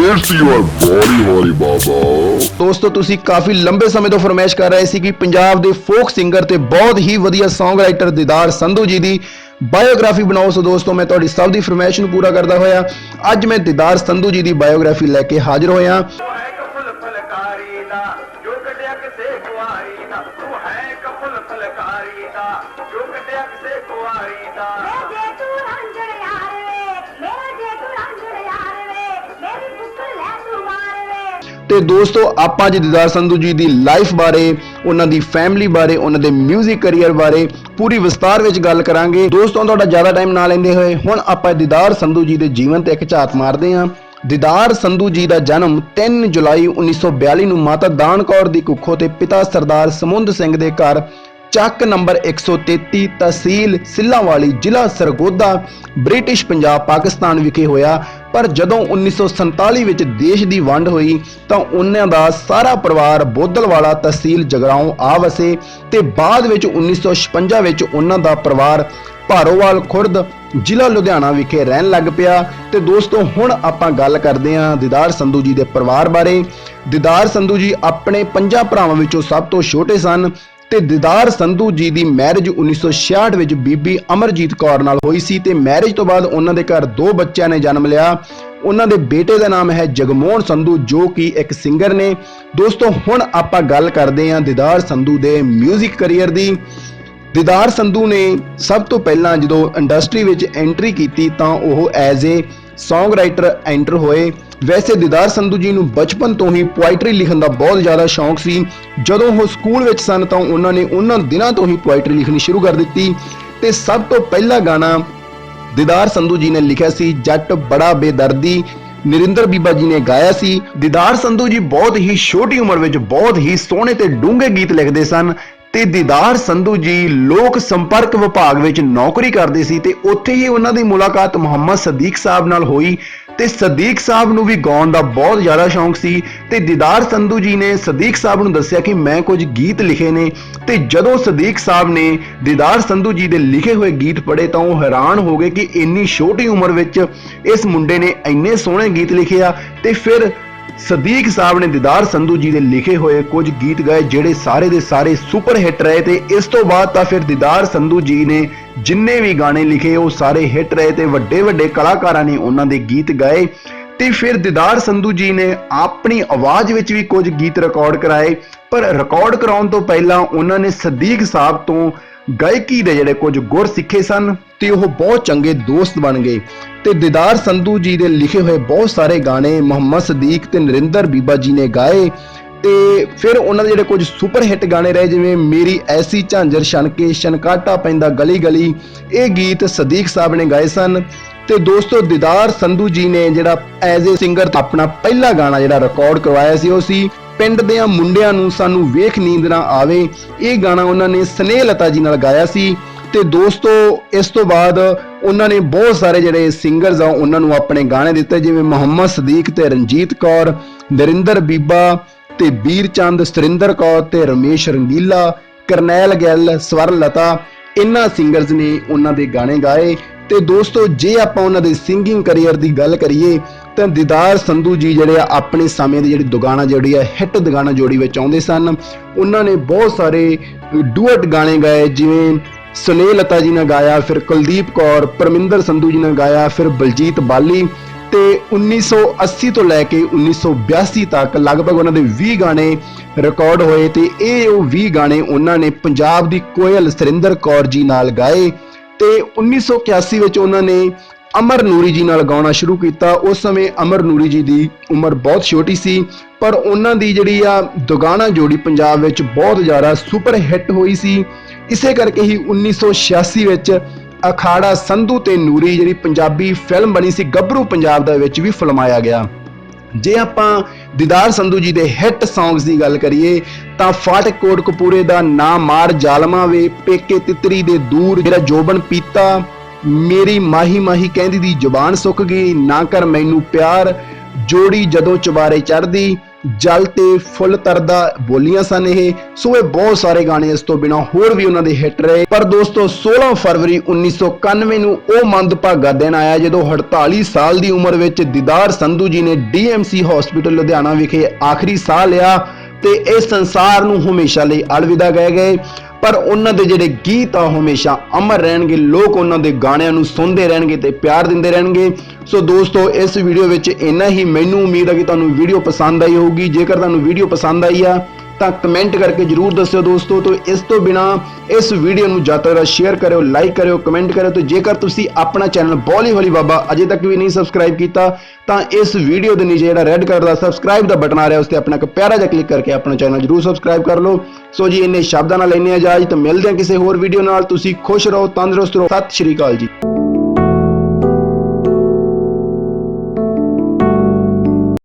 It's your body, holy baba. ਦੋਸਤੋ ਤੁਸੀਂ ਕਾਫੀ ਲੰਬੇ ਸਮੇਂ ਤੋਂ ਫਰਮਾਇਸ਼ ਕਰ ਰਹੇ ਸੀ ਕਿ ਪੰਜਾਬ ਦੇ ਫੋਕ ਸਿੰਗਰ ਤੇ ਬਹੁਤ ਹੀ ਵਧੀਆ Song ਰਾਈਟਰ ਦਿਦਾਰ ਸੰਧੂ ਜੀ ਦੀ ਬਾਇਓਗ੍ਰਾਫੀ ਬਣਾਓ। ਸੋ ਦੋਸਤੋ ਮੈਂ ਤੁਹਾਡੀ ਸਭ ਦੀ ਫਰਮਾਇਸ਼ ਨੂੰ ਪੂਰਾ ਕਰਦਾ ਹੋਇਆ। ਅੱਜ ਮੈਂ ਦਿਦਾਰ ਸੰਧੂ ਜੀ ਦੀ ਬਾਇਓਗ੍ਰਾਫੀ ਲੈ ਕੇ ਹਾਜ਼ਰ ਹੋਇਆ। ਤੂੰ ਹੈ ਕਫਲ ਫਲਕਾਰੀ ਦਾ ਜੋ ਕੱਢਿਆ ਕਿਸੇ ਕੁਆਰੀ ਦਾ ਤੂੰ ਹੈ ਕਫਲ ਫਲਕਾਰੀ ਦਾ ਜੋ ਕੱਢਿਆ ਕਿਸੇ ਕੁਆਰੀ ਦਾ ਮੇਰੇ ਜੇ ਤੂੰ ਰਾਂਝੜ ਯਾਰ ਵੇ ਮੇਰੇ ਜੇ ਤੇ ਦੋਸਤੋ, ਆਪਾਂ ਅੱਜ ਦਿਦਾਰ ਸੰਧੂ ਜੀ ਦੀ ਲਾਈਫ ਬਾਰੇ, ਉਹਨਾਂ ਦੀ ਫੈਮਿਲੀ ਬਾਰੇ, ਉਹਨਾਂ ਦੇ 뮤직 ਕੈਰੀਅਰ ਬਾਰੇ ਪੂਰੀ ਵਿਸਤਾਰ ਵਿੱਚ ਗੱਲ ਕਰਾਂਗੇ। ਦੋਸਤੋ, ਤੁਹਾਡਾ ਜ਼ਿਆਦਾ ਟਾਈਮ ਨਾ ਲੈਂਦੇ ਹੋਏ, ਹੁਣ ਆਪਾਂ ਦਿਦਾਰ ਸੰਧੂ ਜੀ ਦੇ ਜੀਵਨ ਤੇ ਇੱਕ ਝਾਤ ਮਾਰਦੇ ਹਾਂ। ਦਿਦਾਰ ਸੰਧੂ ਜੀ ਦਾ ਜਨਮ 3 ਜੁਲਾਈ 1942 ਨੂੰ ਮਾਤਾ ਦਾਨ ਕੌਰ ਦੀ ਕੁੱਖੋਂ ਤੇ ਪਿਤਾ ਸਰਦਾਰ ਸਮੁੰਦ ਸਿੰਘ ਦੇ ਘਰ ਚੱਕ ਨੰਬਰ 133 ਤਹਿਸੀਲ ਸਿੱਲਾਂਵਾਲੀ ਜ਼ਿਲ੍ਹਾ ਸਰਗੋਦਾ, ਬ੍ਰਿਟਿਸ਼ ਪੰਜਾਬ, ਪਾਕਿਸਤਾਨ ਵਿਖੇ ਹੋਇਆ। ਪਰ ਜਦੋਂ 1947 ਵਿੱਚ ਦੇਸ਼ ਦੀ ਵੰਡ ਹੋਈ, ਤਾਂ ਉਹਨਾਂ ਦਾ ਸਾਰਾ ਪਰਿਵਾਰ ਬੋਦਲਵਾਲਾ ਤਹਿਸੀਲ ਜਗਰਾਉਂ ਆ ਵਸੇ ਤੇ ਬਾਅਦ ਵਿੱਚ 1956 ਵਿੱਚ ਉਹਨਾਂ ਦਾ ਪਰਿਵਾਰ ਭਾਰੋਵਾਲ ਖੁਰਦ, ਜ਼ਿਲ੍ਹਾ ਲੁਧਿਆਣਾ ਵਿਖੇ ਰਹਿਣ ਲੱਗ ਪਿਆ। ਤੇ ਦੋਸਤੋ, ਹੁਣ ਆਪਾਂ ਗੱਲ ਕਰਦੇ ਹਾਂ ਦਿਦਾਰ ਸੰਧੂ ਜੀ ਦੇ ਪਰਿਵਾਰ ਬਾਰੇ। ਦਿਦਾਰ ਸੰਧੂ ਜੀ ਆਪਣੇ ਪੰਜਾਂ ਭਰਾਵਾਂ ਵਿੱਚੋਂ ਸਭ ਤੋਂ ਛੋਟੇ ਸਨ। ਤੇ ਦਿਦਾਰ ਸੰਧੂ ਜੀ ਦੀ ਮੈਰਿਜ 1966 ਵਿੱਚ ਬੀਬੀ ਅਮਰਜੀਤ ਕੌਰ ਨਾਲ ਹੋਈ ਸੀ ਤੇ ਮੈਰਿਜ ਤੋਂ ਬਾਅਦ ਉਹਨਾਂ ਦੇ ਘਰ ਦੋ ਬੱਚਿਆਂ ਨੇ ਜਨਮ ਲਿਆ। ਉਹਨਾਂ ਦੇ ਬੇਟੇ ਦਾ ਨਾਮ ਹੈ ਜਗਮੋਹਨ ਸੰਧੂ, ਜੋ ਕਿ ਇੱਕ ਸਿੰਗਰ ਨੇ। ਦੋਸਤੋ, ਹੁਣ ਆਪਾਂ ਗੱਲ ਕਰਦੇ ਹਾਂ ਦਿਦਾਰ ਸੰਧੂ ਦੇ 뮤직 ਕੈਰੀਅਰ ਦੀ। ਦਿਦਾਰ ਸੰਧੂ ਨੇ ਸਭ ਤੋਂ ਪਹਿਲਾਂ ਜਦੋਂ ਇੰਡਸਟਰੀ ਵਿੱਚ ਐਂਟਰੀ ਕੀਤੀ ਤਾਂ ਉਹ as a song writer enter ਹੋਏ। ਵੈਸੇ ਦਿਦਾਰ ਸੰਧੂ ਜੀ ਨੂੰ ਬਚਪਨ ਤੋਂ ਹੀ ਪੋਇਟਰੀ ਲਿਖਣ ਦਾ ਬਹੁਤ ਜ਼ਿਆਦਾ ਸ਼ੌਂਕ ਸੀ। ਜਦੋਂ ਉਹ ਸਕੂਲ ਵਿੱਚ ਸਨ ਤਾਂ ਉਹਨਾਂ ਨੇ ਉਹਨਾਂ ਦਿਨਾਂ ਤੋਂ ਹੀ ਪੋਇਟਰੀ ਲਿਖਣੀ ਸ਼ੁਰੂ ਕਰ ਦਿੱਤੀ। ਤੇ ਸਭ ਤੋਂ ਪਹਿਲਾ ਗਾਣਾ ਦਿਦਾਰ ਸੰਧੂ ਜੀ ਨੇ ਲਿਖਿਆ ਸੀ, ਜੱਟ ਬੜਾ ਬੇਦਰਦੀ। ਨਰਿੰਦਰ ਬੀਬਾ ਜੀ ਨੇ ਗਾਇਆ ਸੀ। ਦਿਦਾਰ ਸੰਧੂ ਜੀ ਬਹੁਤ ਹੀ ਛੋਟੀ ਉਮਰ ਵਿੱਚ ਬਹੁਤ ਹੀ ਸੋਹਣੇ ਤੇ ਡੂੰਘੇ ਗੀਤ ਲਿਖਦੇ ਸਨ। ਤੇ ਦੀਦਾਰ ਸੰਧੂ ਜੀ ਲੋਕ ਸੰਪਰਕ ਵਿਭਾਗ ਵਿੱਚ ਨੌਕਰੀ ਕਰਦੇ ਸੀ ਤੇ ਉੱਥੇ ਹੀ ਉਹਨਾਂ ਦੀ ਮੁਲਾਕਾਤ ਮੁਹੰਮਦ ਸਦੀਕ ਸਾਹਿਬ ਨਾਲ ਹੋਈ ਤੇ ਸਦੀਕ ਸਾਹਿਬ ਨੂੰ ਵੀ ਗਾਉਣ ਦਾ ਬਹੁਤ ਜ਼ਿਆਦਾ ਸ਼ੌਂਕ ਸੀ ਤੇ ਦੀਦਾਰ ਸੰਧੂ ਜੀ ਨੇ ਸਦੀਕ ਸਾਹਿਬ ਨੂੰ ਦੱਸਿਆ ਕਿ ਮੈਂ ਕੁਝ ਗੀਤ ਲਿਖੇ ਨੇ ਤੇ ਜਦੋਂ ਸਦੀਕ ਸਾਹਿਬ ਨੇ ਦੀਦਾਰ ਸੰਧੂ ਜੀ ਦੇ ਲਿਖੇ ਹੋਏ ਗੀਤ ਪੜ੍ਹੇ ਤਾਂ ਉਹ ਹੈਰਾਨ ਹੋ ਗਏ ਕਿ ਇੰਨੀ ਛੋਟੀ ਉਮਰ ਵਿੱਚ ਇਸ ਮੁੰਡੇ ਨੇ ਇੰਨੇ ਸੋਹਣੇ ਗੀਤ ਲਿਖੇ ਆ ਤੇ ਫਿਰ ਸਦੀਕ ਸਾਹਿਬ ਨੇ ਦਿਦਾਰ ਸੰਧੂ ਜੀ ਦੇ ਲਿਖੇ ਹੋਏ ਕੁਝ ਗੀਤ ਗਾਏ ਜਿਹੜੇ ਸਾਰੇ ਦੇ ਸਾਰੇ ਸੁਪਰ ਹਿੱਟ ਰਹੇ ਤੇ ਇਸ ਤੋਂ ਬਾਅਦ ਤਾਂ ਫਿਰ ਦਿਦਾਰ ਸੰਧੂ ਜੀ ਨੇ ਜਿੰਨੇ ਵੀ ਗਾਣੇ ਲਿਖੇ ਉਹ ਸਾਰੇ ਹਿੱਟ ਰਹੇ ਤੇ ਵੱਡੇ ਵੱਡੇ ਕਲਾਕਾਰਾਂ ਨੇ ਉਹਨਾਂ ਦੇ ਗੀਤ ਗਾਏ ਤੇ ਫਿਰ ਦਿਦਾਰ ਸੰਧੂ ਜੀ ਨੇ ਆਪਣੀ ਆਵਾਜ਼ ਵਿੱਚ ਵੀ ਕੁਝ ਗੀਤ ਰਿਕਾਰਡ ਕਰਾਏ। ਪਰ ਰਿਕਾਰਡ ਕਰਾਉਣ ਤੋਂ ਪਹਿਲਾਂ ਉਹਨਾਂ ਨੇ ਸਦੀਕ ਸਾਹਿਬ ਤੋਂ ਗਾਇਕੀ ਦੇ ਜਿਹੜੇ ਕੁਝ ਗੁਰ ਸਿੱਖੇ ਸਨ ਤੇ ਉਹ ਬਹੁਤ ਚੰਗੇ ਦੋਸਤ ਬਣ ਗਏ ਤੇ ਦਿਦਾਰ ਸੰਧੂ ਜੀ ਦੇ ਲਿਖੇ ਹੋਏ ਬਹੁਤ ਸਾਰੇ ਗਾਣੇ ਮੁਹੰਮਦ ਸਦੀਕ ਤੇ ਨਰਿੰਦਰ ਬੀਬਾ ਜੀ ਨੇ ਗਾਏ ਤੇ ਫਿਰ ਉਹਨਾਂ ਦੇ ਜਿਹੜੇ ਕੁਝ ਸੁਪਰ ਹਿੱਟ ਗਾਣੇ ਰਹੇ, ਜਿਵੇਂ ਮੇਰੀ ਐਸੀ ਝਾਂਜਰ ਛਣਕੇ ਛਨਕਾਟਾ ਪੈਂਦਾ ਗਲੀ ਗਲੀ, ਇਹ ਗੀਤ ਸਦੀਕ ਸਾਹਿਬ ਨੇ ਗਾਏ ਸਨ ਤੇ ਦੋਸਤੋ ਦਿਦਾਰ ਸੰਧੂ ਜੀ ਨੇ ਜਿਹੜਾ ਐਜ਼ ਏ ਸਿੰਗਰ ਆਪਣਾ ਪਹਿਲਾ ਗਾਣਾ ਜਿਹੜਾ ਰਿਕਾਰਡ ਕਰਵਾਇਆ ਸੀ, ਉਹ ਸੀ ਪਿੰਡ ਦੇ ਮੁੰਡਿਆਂ ਨੂੰ ਸਾਨੂੰ ਵੇਖ ਨੀਂਦ ਨਾ ਆਵੇ। ਇਹ ਗਾਣਾ ਉਹਨਾਂ ਨੇ ਸਨੇਹ ਲਤਾ ਜੀ ਨਾਲ ਗਾਇਆ ਸੀ ਤੇ ਦੋਸਤੋ, ਇਸ ਤੋਂ ਬਾਅਦ ਉਹਨਾਂ ਨੇ ਬਹੁਤ ਸਾਰੇ ਜਿਹੜੇ ਸਿੰਗਰਸ ਆ, ਉਹਨਾਂ ਨੂੰ ਆਪਣੇ ਗਾਣੇ ਦਿੱਤੇ, ਜਿਵੇਂ ਮੁਹੰਮਦ ਸਦੀਕ ਤੇ ਰਣਜੀਤ ਕੌਰ, ਨਰਿੰਦਰ ਬੀਬਾ ਤੇ ਵੀਰ ਚੰਦ ਸਤਰਿੰਦਰ ਕੌਰ ਤੇ ਰਮੇਸ਼ ਰੰਗੀਲਾ, ਕਰਨੈਲ ਗਿੱਲ ਸਵਰ ਲਤਾ ਇਹਨਾਂ ਸਿੰਗਰਸ ਨੇ ਉਹਨਾਂ ਦੇ ਗਾਣੇ ਗਾਏ। ਤੇ ਦੋਸਤੋ, ਜੇ ਆਪਾਂ ਉਹਨਾਂ ਦੇ ਸਿੰਗਿੰਗ ਕੈਰੀਅਰ ਦੀ ਗੱਲ ਕਰੀਏ ਤਾਂ ਦੀਦਾਰ ਸੰਧੂ ਜੀ ਜਿਹੜੇ ਆ ਆਪਣੇ ਸਮੇਂ ਦੀ ਜਿਹੜੀ ਦੁਗਾਣਾ ਜੋੜੀ ਆ, ਹਿੱਟ ਦੁਗਾਣਾ ਜੋੜੀ ਵਿੱਚ ਆਉਂਦੇ ਸਨ। ਉਹਨਾਂ ਨੇ ਬਹੁਤ ਸਾਰੇ ਡੂਅਟ ਗਾਣੇ ਗਾਏ, ਜਿਵੇਂ ਸੁਨੀਲ ਲਤਾ ਜੀ ਨੇ ਗਾਇਆ, ਫਿਰ ਕੁਲਦੀਪ ਕੌਰ, ਪਰਮਿੰਦਰ ਸੰਧੂ ਜੀ ਨੇ ਗਾਇਆ, ਫਿਰ ਬਲਜੀਤ ਬਾਲੀ ਤੇ 1980 ਤੋਂ ਲੈ ਕੇ 1982 ਤੱਕ ਲਗਭਗ ਉਹਨਾਂ ਦੇ 20 ਗਾਣੇ ਰਿਕਾਰਡ ਹੋਏ ਤੇ ਇਹ ਉਹ 20 ਗਾਣੇ ਉਹਨਾਂ ਨੇ ਪੰਜਾਬ ਦੀ ਕੋਇਲ ਸਰਿੰਦਰ ਕੌਰ ਜੀ ਨਾਲ ਗਾਏ ਤੇ 1981 ਵਿੱਚ ਉਹਨਾਂ ਨੇ ਅਮਰ ਨੂਰੀ ਜੀ ਨਾਲ ਗਾਉਣਾ ਸ਼ੁਰੂ ਕੀਤਾ। ਉਸ ਸਮੇਂ ਅਮਰ ਨੂਰੀ ਜੀ ਦੀ ਉਮਰ ਬਹੁਤ ਛੋਟੀ ਸੀ, ਪਰ ਉਹਨਾਂ ਦੀ ਜਿਹੜੀ ਆ ਦੁਗਾਣਾ ਜੋੜੀ ਪੰਜਾਬ ਵਿੱਚ ਬਹੁਤ ਜ਼ਿਆਦਾ ਸੁਪਰ ਹਿੱਟ ਹੋਈ ਸੀ। ਇਸੇ ਕਰਕੇ ਹੀ 1986 ਵਿੱਚ ਅਖਾੜਾ ਸੰਧੂ ਤੇ ਨੂਰੀ ਜਿਹੜੀ ਪੰਜਾਬੀ ਫਿਲਮ ਬਣੀ ਸੀ, ਗੱਭਰੂ ਪੰਜਾਬ ਦੇ ਵਿੱਚ ਵੀ ਫਿਲਮਾਇਆ ਗਿਆ। ਜੇ ਆਪਾਂ ਦਿਦਾਰ ਸੰਧੂ ਜੀ ਦੇ ਹਿੱਟ ਸੌਂਗਸ ਦੀ ਗੱਲ ਕਰੀਏ, ਤਾਂ ਫਾਟਕ ਕੋਟ ਕਪੂਰੇ ਦਾ ਨਾ ਮਾਰ ਜ਼ਾਲਮਾ ਵੇ, ਪੇਕੇ ਤਿਤਰੀ ਦੇ ਦੂਰ ਜਿਹੜਾ ਜੋਬਨ ਪੀਤਾ ਮੇਰੀ ਮਾਹੀ ਮਾਹੀ ਕਹਿੰਦੀ ਦੀ ਜ਼ੁਬਾਨ ਸੁੱਕ ਗਈ, ਨਾ ਕਰ ਮੈਨੂੰ ਪਿਆਰ। ਜੋੜੀ ਜਦੋਂ ਚੁਬਾਰੇ ਚੜਦੀ ਜਲ ਤੇ ਫੁੱਲ ਤਰਦਾ ਬੋਲੀਆਂ ਸਨ ਇਹ। ਸੋ ਇਹ ਬਹੁਤ ਸਾਰੇ ਗਾਣੇ ਇਸ ਤੋਂ ਬਿਨਾ ਹੋਰ ਵੀ ਉਹਨਾਂ ਦੇ ਹਿੱਟ ਰਹੇ। ਪਰ ਦੋਸਤੋ 16 ਫਰਵਰੀ 1991 ਨੂੰ ਉਹ ਮੰਦਭਾਗਾ ਦਿਨ ਆਇਆ ਜਦੋਂ 48 ਸਾਲ ਦੀ ਉਮਰ ਵਿੱਚ ਦੀਦਾਰ ਸੰਧੂ ਜੀ ਨੇ ਡੀਐਮਸੀ ਹਸਪੀਟਲ ਲੁਧਿਆਣਾ ਵਿਖੇ ਆਖਰੀ ਸਾਹ ਲਿਆ ਤੇ ਇਸ ਸੰਸਾਰ ਨੂੰ ਹਮੇਸ਼ਾ ਲਈ ਅਲਵਿਦਾ ਕਹਿ ਗਏ। ਪਰ ਉਹਨਾਂ ਦੇ ਜਿਹੜੇ ਗੀਤ ਆ ਉਹ ਹਮੇਸ਼ਾ ਅਮਰ ਰਹਿਣਗੇ, ਲੋਕ ਉਹਨਾਂ ਦੇ ਗਾਣਿਆਂ ਨੂੰ ਸੁਣਦੇ ਰਹਿਣਗੇ ਤੇ ਪਿਆਰ ਦਿੰਦੇ ਰਹਿਣਗੇ। ਸੋ ਦੋਸਤੋ, ਇਸ ਵੀਡੀਓ ਵਿੱਚ ਇੰਨਾ ਹੀ। ਮੈਨੂੰ ਉਮੀਦ ਹੈ ਕਿ ਤੁਹਾਨੂੰ ਵੀਡੀਓ ਪਸੰਦ ਆਈ ਹੋਊਗੀ। ਜੇਕਰ ਤੁਹਾਨੂੰ ਵੀਡੀਓ ਪਸੰਦ ਆਈ ਆ ਤਾਂ ਕਮੈਂਟ ਕਰਕੇ ਜਰੂਰ ਦੱਸਿਓ ਦੋਸਤੋ। ਤੋਂ ਇਸ ਤੋਂ ਬਿਨਾ ਇਸ ਵੀਡੀਓ ਨੂੰ ਜ਼ਿਆਦਾ ਜ਼ਿਆਦਾ ਸ਼ੇਅਰ ਕਰਿਓ ਲਾਈਕ ਕਰਿਓ, ਕਮੈਂਟ ਕਰਿਓ। ਤੇ ਜੇਕਰ ਤੁਸੀਂ ਆਪਣਾ ਚੈਨਲ ਬੋਲੀ ਹੋਲੀ ਬਾਬਾ ਅਜੇ ਤੱਕ ਵੀ ਨਹੀਂ ਸਬਸਕ੍ਰਾਈਬ ਕੀਤਾ, ਤਾਂ ਇਸ ਵੀਡੀਓ ਦੇ ਨੀਚੇ ਜਿਹੜਾ ਰੈੱਡ ਕਲਰ ਦਾ ਸਬਸਕ੍ਰਾਈਬ ਦਾ ਬਟਨ ਆ ਰਿਹਾ, ਉਸ ਤੇ ਆਪਣਾ ਇੱਕ ਪਿਆਰਾ ਜਿਹਾ ਕਲਿੱਕ ਕਰਕੇ ਆਪਣਾ ਚੈਨਲ ਜਰੂਰ ਸਬਸਕ੍ਰਾਈਬ ਕਰ ਲਓ। ਸੋ ਜੀ, ਇੰਨੇ ਸ਼ਬਦਾਂ ਨਾਲ ਲੈਣੇ ਇਜਾਜ਼ਤ ਮਿਲਦੇ ਹਾਂ ਕਿਸੇ ਹੋਰ ਵੀਡੀਓ ਨਾਲ। ਤੁਸੀਂ ਖੁਸ਼ ਰਹੋ, ਤੰਦਰੁਸਤ ਰਹੋ। ਸਤਿ ਸ਼੍ਰੀ ਅਕਾਲ ਜੀ।